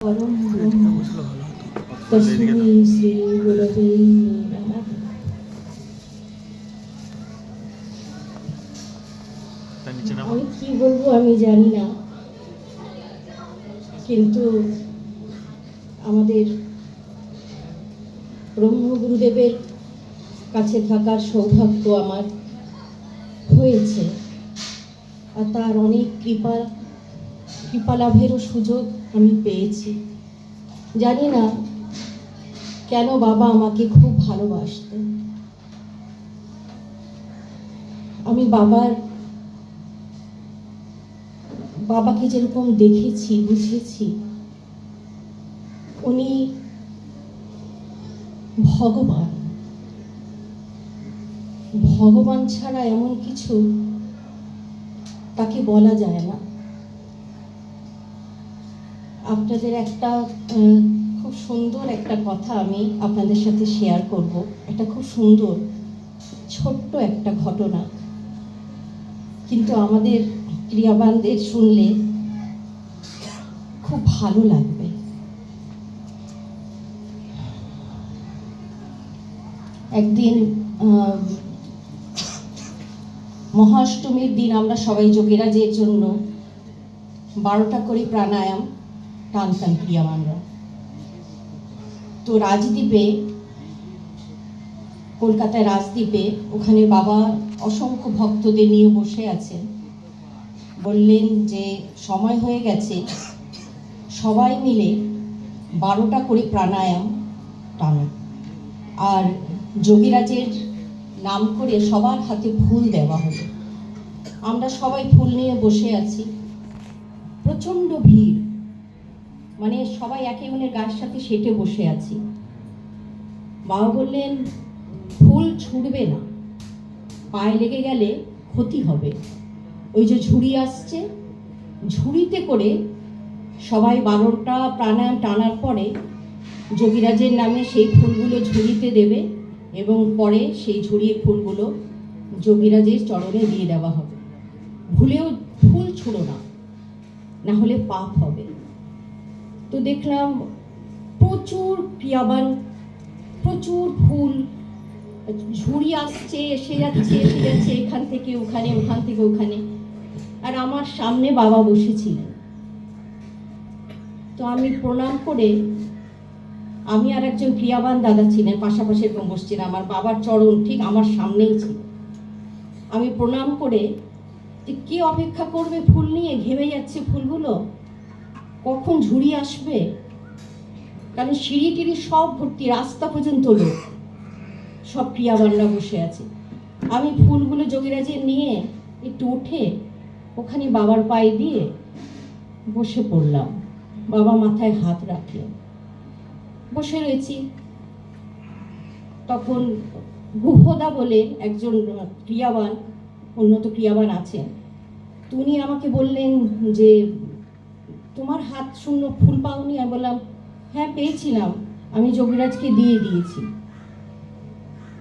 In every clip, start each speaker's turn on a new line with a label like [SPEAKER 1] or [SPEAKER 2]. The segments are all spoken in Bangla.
[SPEAKER 1] আমি কি বলব আমি জানি না কিন্তু আমাদের ব্রহ্মগুরুদেবের কাছে থাকার সৌভাগ্য আমার হয়েছে আর তার অনেক কৃপা কৃপা লাভেরও সুযোগ। আমি পেয়েছি। জানি না কেন বাবা আমাকে খুব ভালোবাসতেন আমি বাবার, বাবাকে যেরকম দেখেছি, বুঝেছি, উনি ভগবান। ভগবান ছাড়া এমন কিছু তাকে বলা যায় না। আপনাদের একটা খুব সুন্দর একটা কথা আমি আপনাদের সাথে শেয়ার করব। একটা খুব সুন্দর, ছোট্ট একটা ঘটনা। কিন্তু আমাদের ক্রিয়াবানদের শুনলে খুব ভালো লাগবে। একদিন মহাষ্টমীর দিন আমরা সবাই যোগীরাজের জন্য বারোটা করে প্রাণায়াম। টানতাম ক্রিয়াবানরা তো রাজদ্বীপে, কলকাতায় রাজদ্বীপে ওখানে বাবা অসংখ্য ভক্তদের নিয়ে বসে আছেন। বললেন যে, সময় হয়ে গেছে। সবাই মিলে বারোটা করে প্রাণায়াম টানো। আর যোগীরাজের নাম করে সবার হাতে ফুল দেওয়া হলো। আমরা সবাই ফুল নিয়ে বসে আছি। প্রচণ্ড ভিড়। মানে সবাই একে অন্যের গায়ের সাথে সেটে বসে আছি। বাবা বললেন, ফুল ছুটবে না। পায়ে লেগে গেলে ক্ষতি হবে। ওই যে ঝুড়ি আসছে, ঝুড়িতে করে সবাই বারোটা প্রাণায়াম টানার পরে যোগীরাজের নামে সেই ফুলগুলো ঝুড়িতে দেবে এবং পরে সেই ঝুড়ির ফুলগুলো যোগীরাজের চরণে দিয়ে দেওয়া হবে। ভুলেও ফুল ছুঁড়ো না না হলে পাপ হবে। তো দেখলাম প্রচুর ক্রিয়াবান প্রচুর ফুল, ঝুড়ি আসছে, এসে যাচ্ছে এসে যাচ্ছে, এখান থেকে, ওখানে, ওখান থেকে, ওখানে। আর আমার সামনে বাবা বসেছিলেন। তো আমি প্রণাম করে আমি আর একজন ক্রিয়াবান দাদা ছিলেন, পাশাপাশি এরকম বসছিলেন আমার বাবার চরণ ঠিক আমার সামনেই ছিল। আমি প্রণাম করে যে কে অপেক্ষা করবে ফুল নিয়ে? ঘেমে যাচ্ছে ফুলগুলো। কখন ঝুড়ি আসবে? কারণ সিঁড়ি টিড়ি সব ভর্তি, রাস্তা পর্যন্ত লোক। সব ক্রিয়াবানরা বসে আছে। আমি ফুলগুলো যোগীরাজে নিয়ে একটু উঠে ওখানে বাবার পায়ে দিয়ে বসে পড়লাম। বাবা মাথায় হাত রাখলেন। বসে রয়েছি। তখন গুহদা বলে একজন ক্রিয়াবান উন্নত ক্রিয়াবান আছেন। তো উনি আমাকে বললেন যে তোমার হাত শূন্য, ফুল পাওনি, আমি বললাম হ্যাঁ পেয়েছিলাম। আমি যোগীরাজকে দিয়ে দিয়েছি।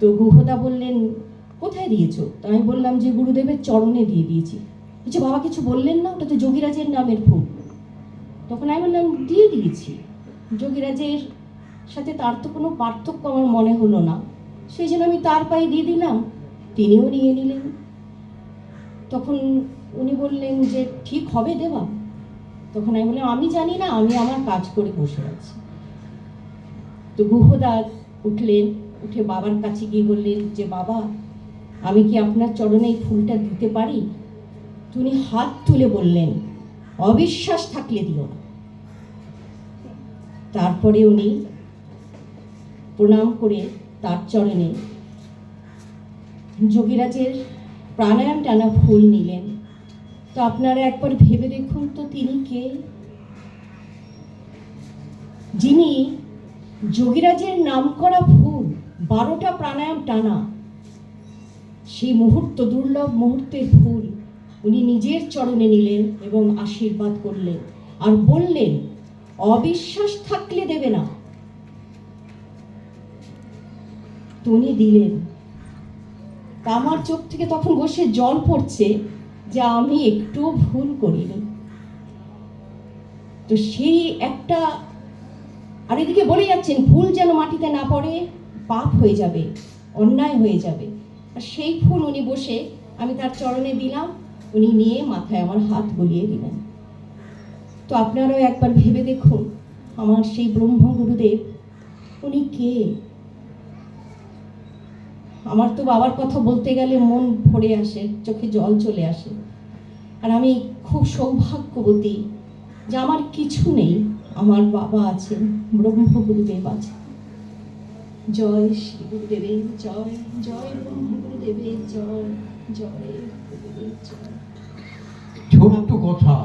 [SPEAKER 1] তো গুহদা বললেন, কোথায় দিয়েছ? তো আমি বললাম যে গুরুদেবের চরণে দিয়ে দিয়েছি। বলছে, বাবা কিছু বললেন না? ওটা তো যোগীরাজের নামের ফুল। তখন আমি বললাম, দিয়ে দিয়েছি। যোগীরাজের সাথে তার তো কোনো পার্থক্য আমার মনে হলো না। সেই জন্য আমি তার পায়ে দিয়ে দিলাম, তিনিও নিয়ে নিলেন। তখন উনি বললেন যে, ঠিক হবে দেওয়া তখন আমি বললাম, আমি জানি না, আমি আমার কাজ করে বসে আছি। তো গুহদার উঠলেন, উঠে বাবার কাছে গিয়ে বললেন, যে বাবা, আমি কি আপনার চরণে এই ফুলটা দিতে পারি? তো উনি হাত তুলে বললেন, অবিশ্বাস থাকলে দিও তারপরে উনি প্রণাম করে তার চরণে যোগীরাজের প্রাণায়াম টানা ফুল নিলেন। আপনারা একবার ভেবে দেখুন তো তিনি কে? যিনি যোগীরাজের নাম করা ফুল, বারোটা প্রাণায়াম টানা, সেই মুহূর্ত, দুর্লভ মুহূর্তের ফুল, উনি নিজের চরণে নিলেন এবং আশীর্বাদ করলেন আর বললেন, অবিশ্বাস থাকলে দেবে না। তো উনি দিলেন আমার চোখ থেকে তখন বসে জল পড়ছে। যে আমি একটু ভুল করিনি। তো সেই একটা আর এদিকে বলে যাচ্ছেন ভুল যেন মাটিতে না পড়ে, পাপ হয়ে যাবে, অন্যায় হয়ে যাবে। আর সেই ফুল উনি বসে আমি তার চরণে দিলাম, উনি নিয়ে মাথায় আমার হাত বুলিয়ে দিলেন। তো আপনারাও একবার ভেবে দেখুন, আমার সেই ব্রহ্ম গুরুদেব উনি কে? আমার তো বাবার কথা বলতে গেলে মন ভরে আসে, চোখে জল চলে আসে। আর আমি খুব সৌভাগ্যবতী যে আমার কিছু নেই, আমার বাবা আছেন ব্রহ্ম গুরুদেব আছেন। জয় শ্রী গুরুদেবের জয় জয় ব্রহ্ম গুরুদেবের জয় জয় জয়।
[SPEAKER 2] ছোট্ট কথা,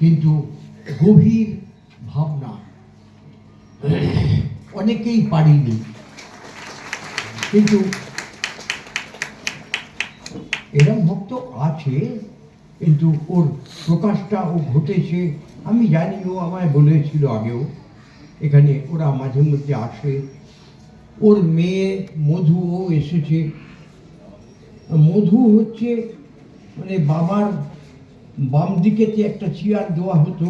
[SPEAKER 2] কিন্তু গভীর ভাবনা। অনেকেই পারিনি। কিন্তু এরম ভক্ত আছে, কিন্তু ওর প্রকাশটা ও ঘটেছে, আমি জানি, ও আমায় বলেছিল আগেও। এখানে ওরা মাঝে মধ্যে আসে। ওর মেয়ে মধুও এসেছে। মধু হচ্ছে মানে বাবার বাম দিকেতে একটা চেয়ার দেওয়া হতো।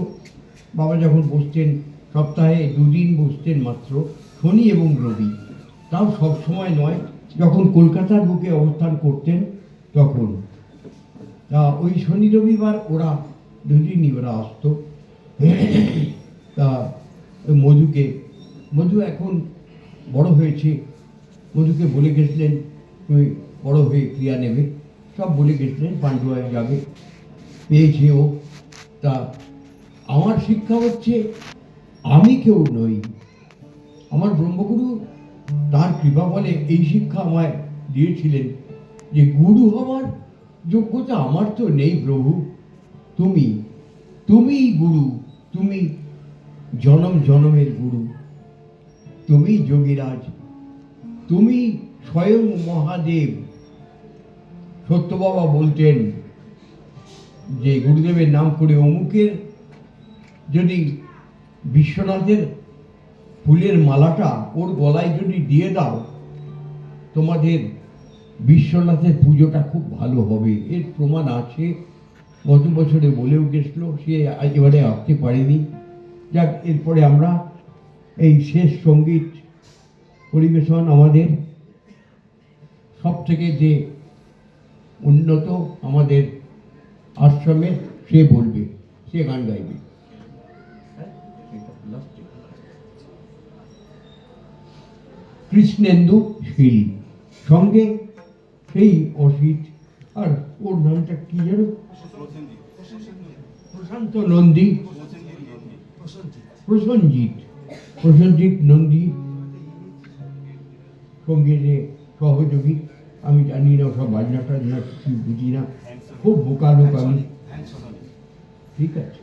[SPEAKER 2] বাবা যখন বসতেন সপ্তাহে দুদিন বসতেন মাত্র, শনি এবং রবি। তাও সব সময় নয়, যখন কলকাতার বুকে অবস্থান করতেন তখন। তা ওই শনি রবিবার ওরা দুদিনই ওরা আসতো। তা মধুকে, মধু এখন বড় হয়েছে। মধুকে বলে গেছিলেন, তুমি বড় হয়ে ক্রিয়া নেবে। সব বলে গেছিলেন পাণ্ডুয়ায় যাবে। পেয়েছে ও। তা আমার শিক্ষা হচ্ছে, আমি কেউ নই। আমার ব্রহ্মগুরু তার কৃপা বলে এই শিক্ষা আমায় দিয়েছিলেন যে, গুরু হওয়ার যোগ্যতা আমার তো নেই প্রভু। তুমি, তুমিই গুরু, তুমি জনম জনমের গুরু। তুমি যোগীরাজ, তুমি স্বয়ং মহাদেব। সত্য বাবা বলতেন যে, গুরুদেবের নাম করে অমুকের যদি বিশ্বনাথের ফুলের মালাটা ওর গলায় যদি দিয়ে দাও, তোমাদের বিশ্বনাথের পুজোটা খুব ভালো হবে। এর প্রমাণ আছে। গত বছরে বলেও গেছিল, সে এবারে আসতে পারেনি। যাক, এরপরে আমরা এই শেষ সংগীত পরিবেশন আমাদের সব থেকে যে উন্নত আমাদের আশ্রমে সে বলবে, সে গান গাইবে। কৃষ্ণেন্দু শীল সঙ্গে সেই অসিত। আর ওর নামটা কি যেন প্রশান্ত নন্দী। প্রসঞ্জিৎ প্রসঞ্জিৎ নন্দী। সঙ্গীতে সহযোগী, আমি জানি না সব বাজনা টাজনা কিছু বুঝি না। খুব বোকা লোক আমি। ঠিক আছে?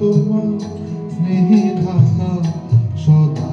[SPEAKER 3] তোমার স্নেহে ঢাকা সদা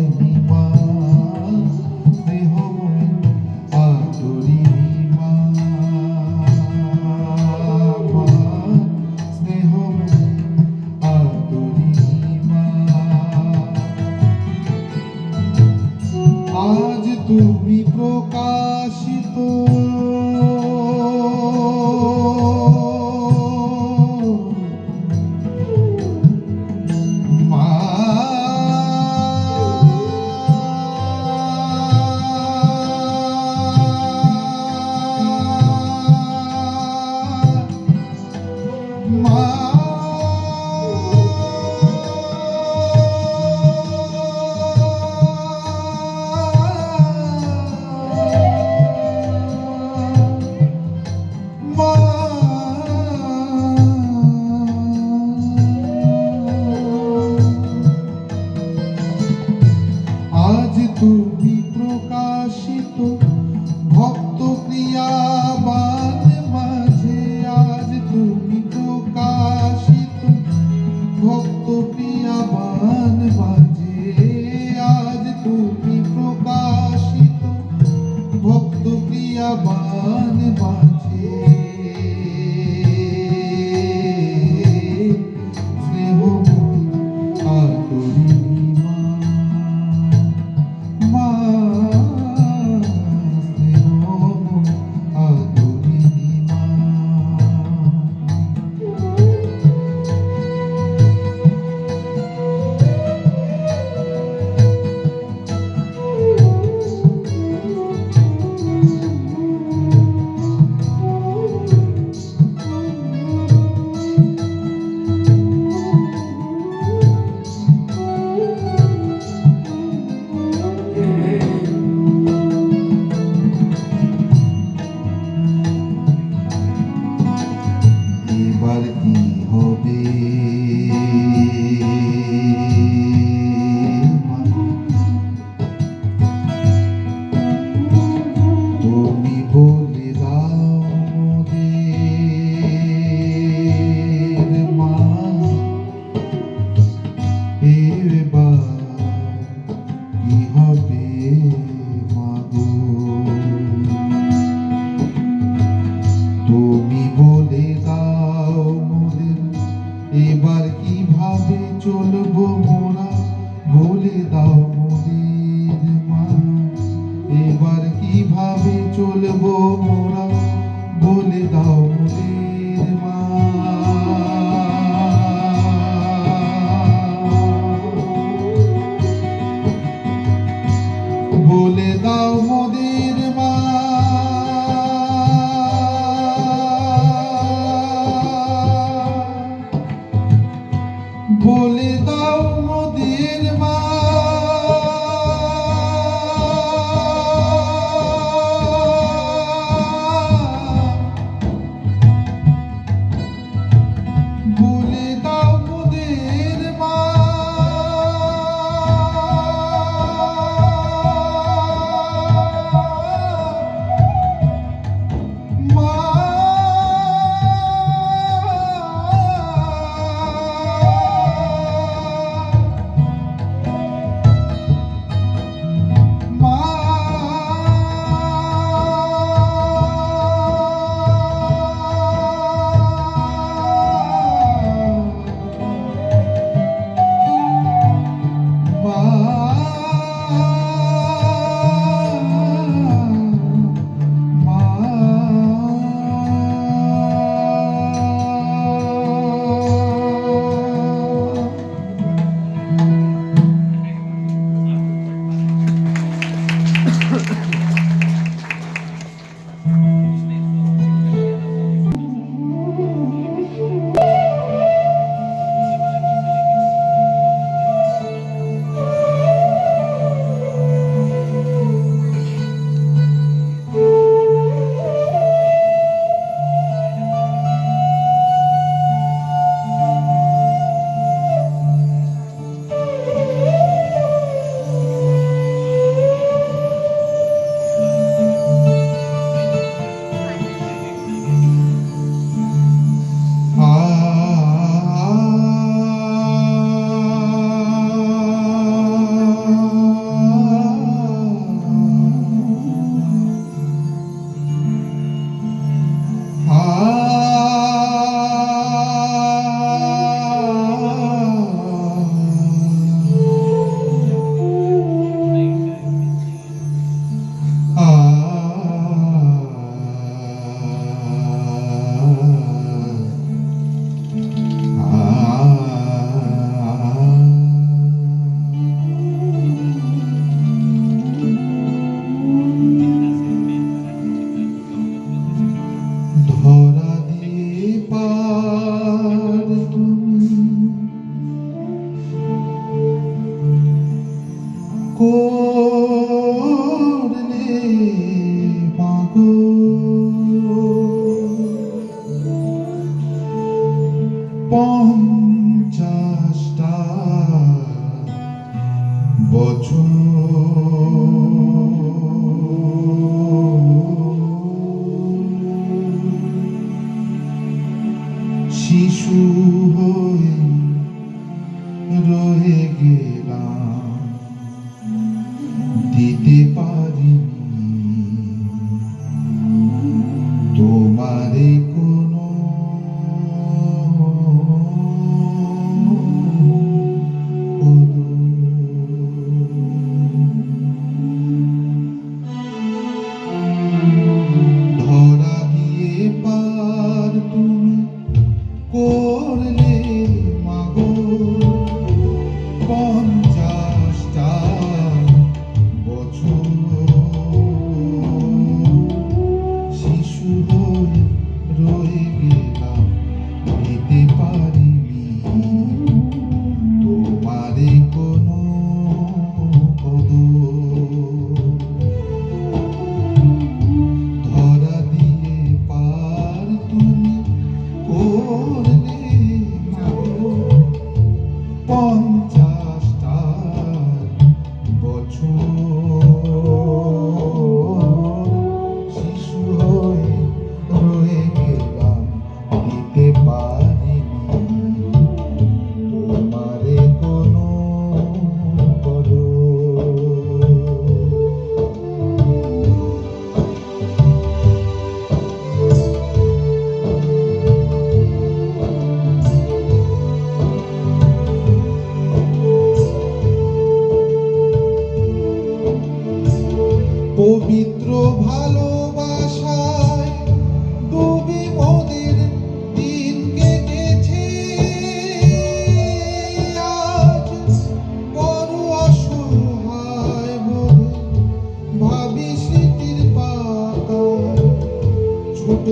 [SPEAKER 3] with me.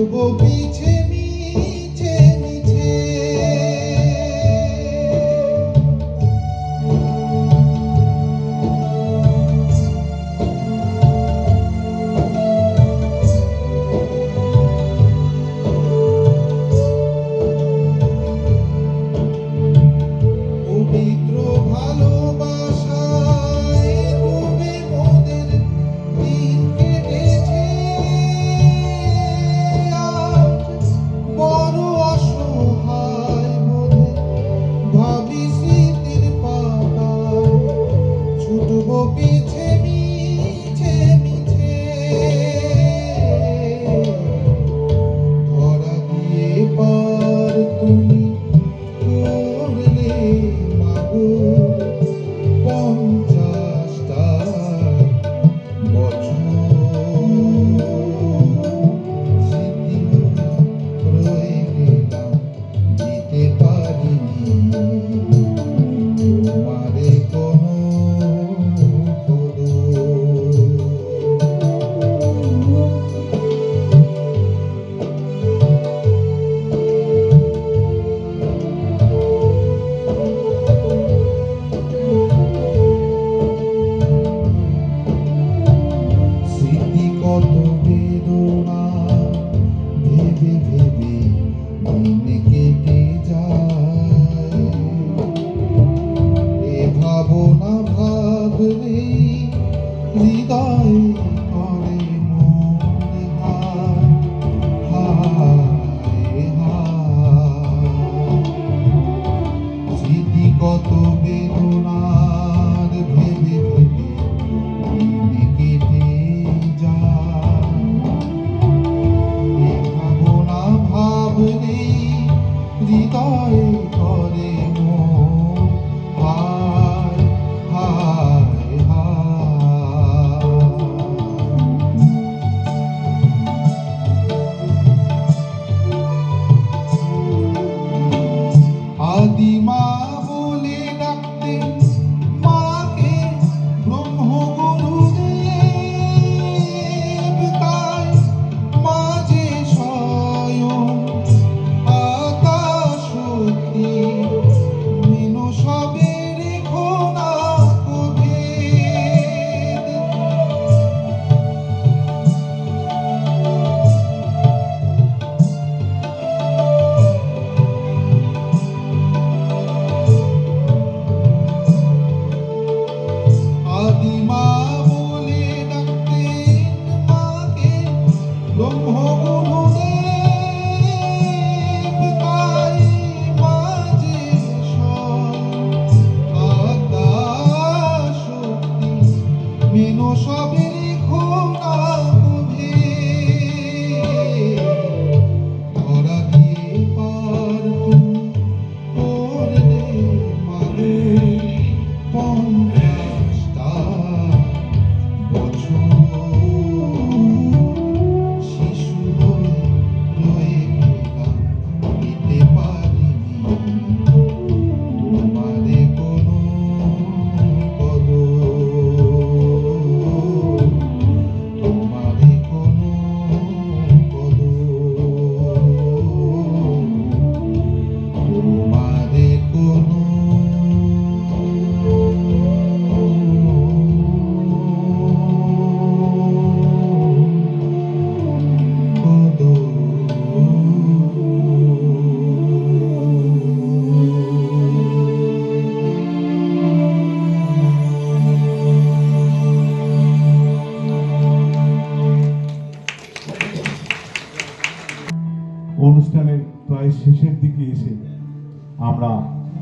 [SPEAKER 3] will be ভাবনা ভাব নেই হৃদয়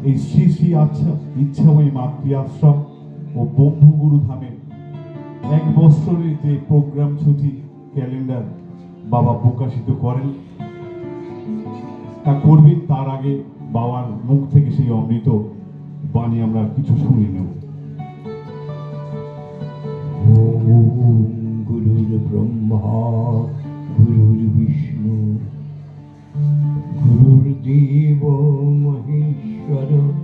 [SPEAKER 4] এই শ্রী শ্রী আচ্ছা ইচ্ছাময়ী মাতৃ আশ্রম ও ব্রহ্মগুরু ধামে এক বছরের যে প্রোগ্রাম ছুটি ক্যালেন্ডার বাবা প্রকাশিত করেন, তা করবেন তার আগে বাবার মুখ থেকে সেই অমৃত বাণী আমরা কিছু শুনে নেব। গুরুর ব্রহ্মা, গুরুর বিষ্ণু, গুরুর দেব মহেশ। you.